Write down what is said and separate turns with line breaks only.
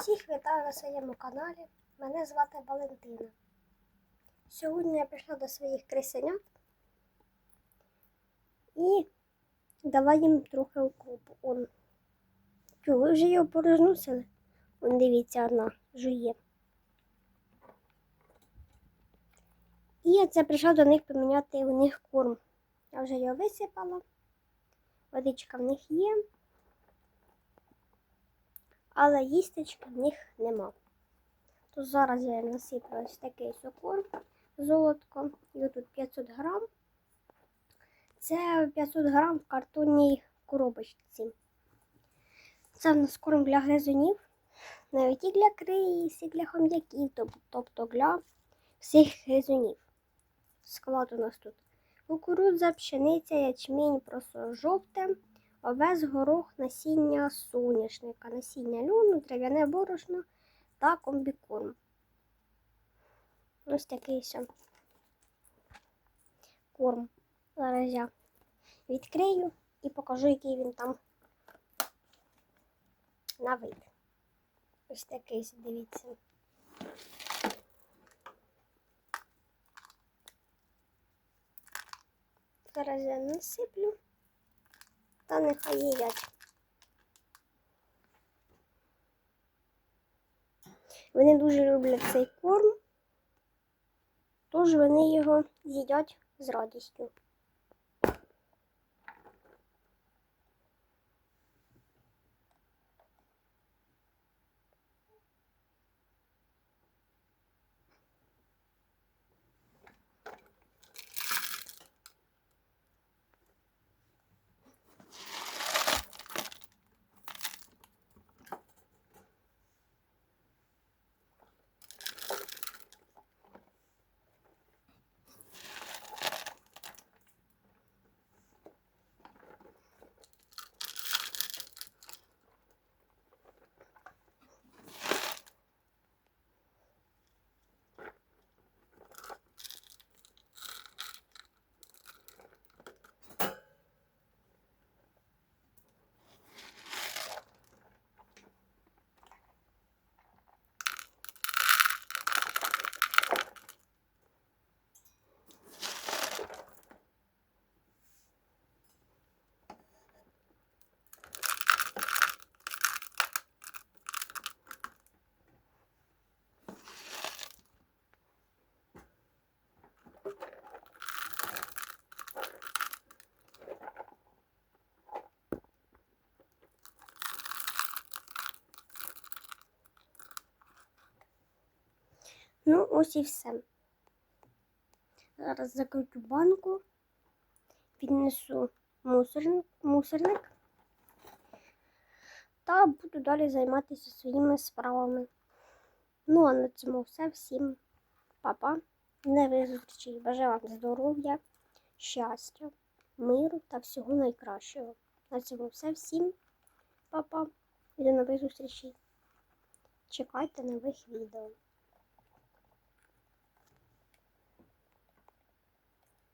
Всіх вітаю на своєму каналі. Мене звати Валентина. Сьогодні я прийшла до своїх крисенят і дала їм трохи укропу. Он. Чу, ви вже його порожнусили? Он дивіться, одна жує. І я це прийшла до них поміняти у них корм. Я вже його висипала. Водичка в них є але їстечки в них нема. То зараз я насиплю ось такий сокор золотко. Його тут 500 грам. Це 500 грам в картонній коробочці. Це в нас корм для гризунів, навіть і для крис, і для хом'яків, тобто для всіх гризунів. Склад у нас тут кукурудза, пшениця, ячмінь, просто жовте овес, горох, насіння соняшника, насіння льону, трав'яне борошно та комбікорм. Ось такий ось корм. Зараз я відкрию і покажу, який він там на вид. Ось такий, дивіться. Зараз я насиплю та нехай їдять. Вони дуже люблять цей корм, тож вони його їдять з радістю. Ну, ось і все. Зараз закрутю банку, піднесу мусорник, мусорник та буду далі займатися своїми справами. Ну, а на цьому все. Всім па-па. Не зустрічей. Бажаю вам здоров'я, щастя, миру та всього найкращого. На цьому все. Всім па-па. І до нових зустрічей. Чекайте нових відео.